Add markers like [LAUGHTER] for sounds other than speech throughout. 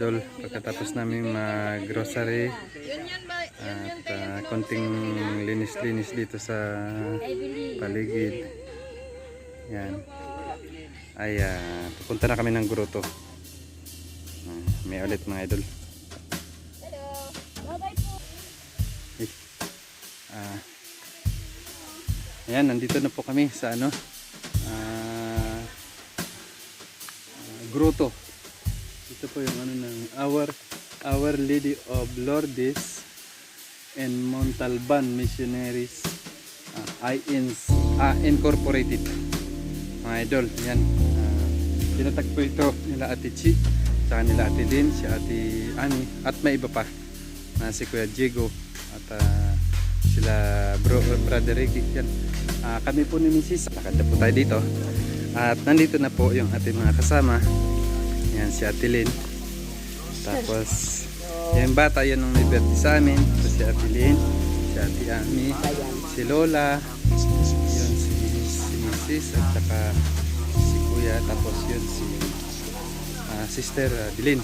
idol. Pagkatapos namin mag-grocery at ah, konting linis-linis dito sa paligid. Yan. Ay, ah, pupunta na kami ng gruto. Ah, may ulit mga idol. Eh, Ah, ayan, nandito na po kami sa ano, ah, gruto. Ito po yung ano ng Our, Our Lady of Lourdes and Montalban Missionaries uh, INs, ah, Incorporated. Mga idol, yan. Uh, tinatag po ito nila Ate Chi, saka nila Ate Lynn, si Ate Ani, at may iba pa na si Kuya Diego at ah, sila bro, brother Ricky yan. Ah, kami po ni Mrs. Nakanda po tayo dito. At nandito na po yung ating mga kasama. Yan si Ate Lynn. Tapos yung bata yan ang may birthday sa amin. Ito si Ate Lynn, si Ate Ami, si Lola, yun si, si Mrs. at saka si Kuya. Tapos yun si ah, Sister uh, Dilin.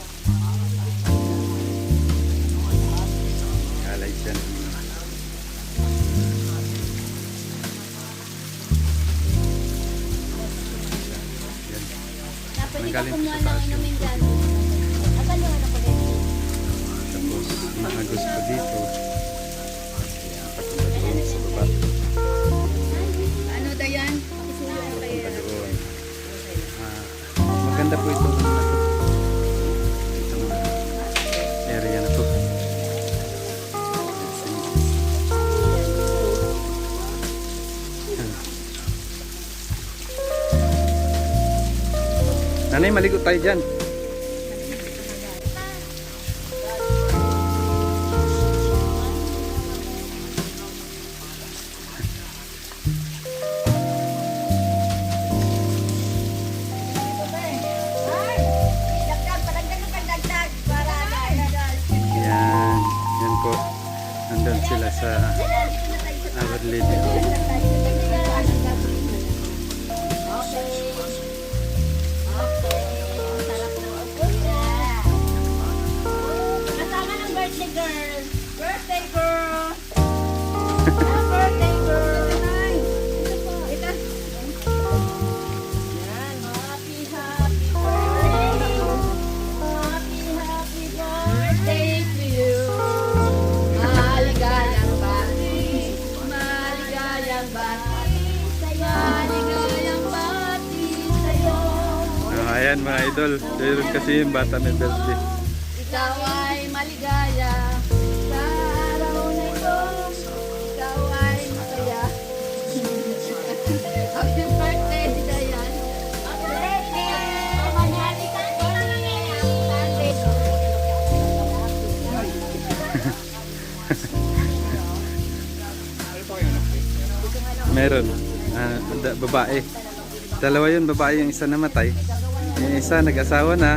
Kalay siya. Yan. Nanggaling po sa taas yung Tapos mga gusto dito. Ayan, papunta doon sa baba. Ano Dayan? Papunta doon. Ah, maganda po ito. Nanay, maligo tayo dyan. Ayan mga idol. Meron kasi yung bata may birthday. Ikaw ay maligaya sa araw na ito. Ikaw ay masaya. [LAUGHS] Happy birthday, Dayan. Happy birthday! Meron. Da- babae. Dalawa yun, babae yung isa namatay. Yung isa nag-asawa na.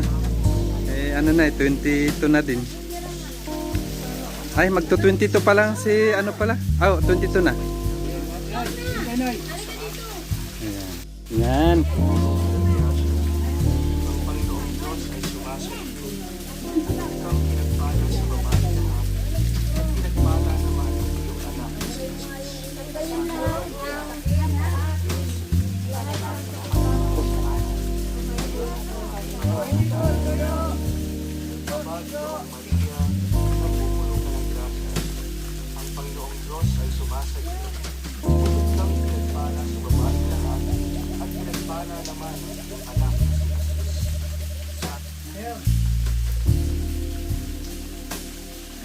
Eh, ano na eh, 22 na din. Ay, magto 22 pa lang si ano pala? Ah, Oh, 22 na. Ayan. Yan. ay sumasayo. Bukod kang pinagpala sa babae lahat at pinagpala naman ang iyong anak na si Jesus. Sa atin.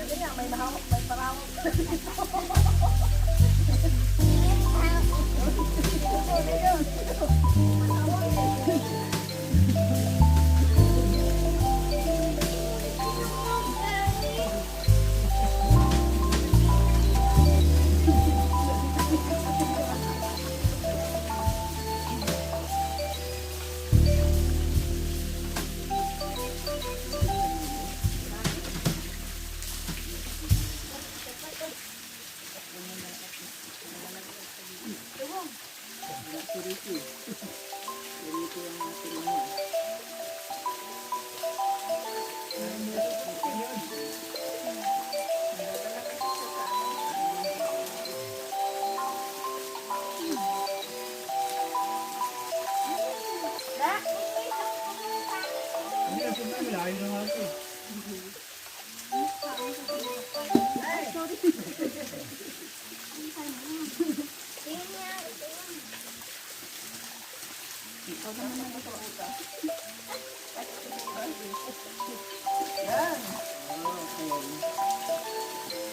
Kasi nga, may nakawak, may parawak. layo na nga ito. Yan. Okay.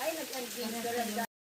Ay, nag-adventure